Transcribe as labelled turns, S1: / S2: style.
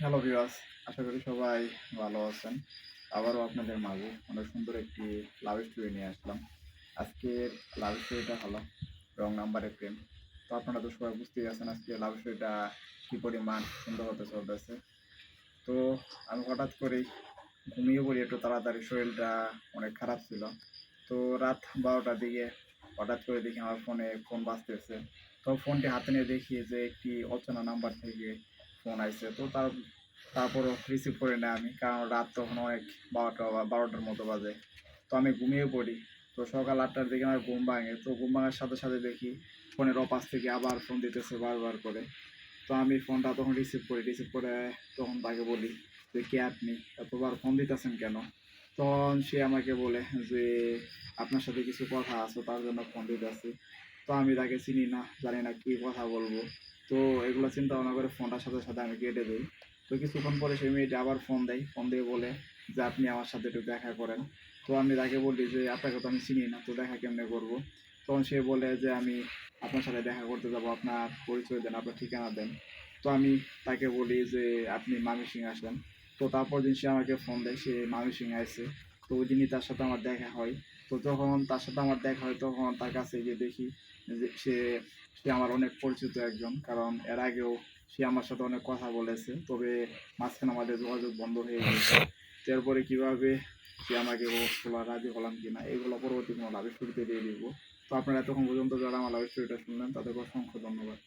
S1: Hello viewers আশা করি সবাই ভালো আছেন। আবারও আপনাদের মাঝে অনেক সুন্দর একটি লাভ স্টোরি নিয়ে আসলাম। আজকের লাভ স্টোরিটা হলো রং নাম্বারের প্রেম। তো আপনারা তো সবাই বুঝতেই আছেন আজকে লাভ স্টোরিটা কী পরিমাণ সুন্দর হতে চলতেছে তো আমি হঠাৎ করেই ঘুমিয়ে পড়ি, একটু তাড়াতাড়ি শরীরটা অনেক খারাপ ছিল। তো রাত বারোটার দিকে হঠাৎ করে দেখি আমার ফোনে ফোন বাজতেছে। তো ফোনটি হাতে নিয়ে দেখি যে একটি অচেনা নাম্বার থেকে ফোন আইছে, তো তার, তারপরও রিসিভ করি না আমি, কারণ রাত তখন অনেক বারোটা বা, বারোটার মতো বাজে। তো আমি ঘুমিয়ে পড়ি, তো সকাল আটটার দিকে আমার ঘুম ভাঙে, তো ঘুম ভাঙার সাথে সাথে দেখি ফোনের অপাশ থেকে আবার ফোন দিতেছে বারবার করে। তো আমি ফোনটা তখন রিসিভ করি রিসিভ করে তখন তাকে বলি যে, কে আপনি? এতবার ফোন দিতেছেন কেন? তখন সে আমাকে বলে যে, আপনার সাথে কিছু কথা আছে, তার জন্য ফোন দিতেছি। তো আমি তাকে চিনি না, জানি না কি কথা বলব। তো এগুলো চিন্তা ভাবনা করে ফোনটার সাথে সাথে আমি কেটে দিই। তো কিছুক্ষণ পরে সেই মেয়েটি আবার ফোন দেয়। ফোন দিয়ে বলে যে, আপনি আমার সাথে একটু দেখা করেন। তো আমি তাকে বলি যে, আপনাকে তো আমি চিনি না, তো দেখা কেমনে করব? তখন সে বলে যে, আমি আপনার সাথে দেখা করতে যাব, আপনার পরিচয় দেন, আপনার ঠিকানা দেন। তো আমি তাকে বলি যে, আপনি মামি সিং আসেন তো তারপর দিন সে আমাকে ফোন দেয়, সে মামি সিং আসে। তো ওই দিনই তার সাথে আমার দেখা হয়। তো যখন তার সাথে আমার দেখা হয়, তখন তার কাছে গিয়ে দেখি যে সে সে আমার অনেক পরিচিত একজন। কারণ এর আগেও সে আমার সাথে অনেক কথা বলেছে, তবে মাঝখানে আমাদের যোগাযোগ বন্ধ হয়ে গেছে। তো এরপরে কীভাবে সে আমাকে বলা রাজি হলাম কিনা, এগুলো পরবর্তী কোনো লাভ স্টোরিতে দিয়ে দিব। তো আপনারা এতক্ষণ পর্যন্ত যারা আমার লাভ স্টোরিটা শুনলেন, তাদেরকে অসংখ্য ধন্যবাদ।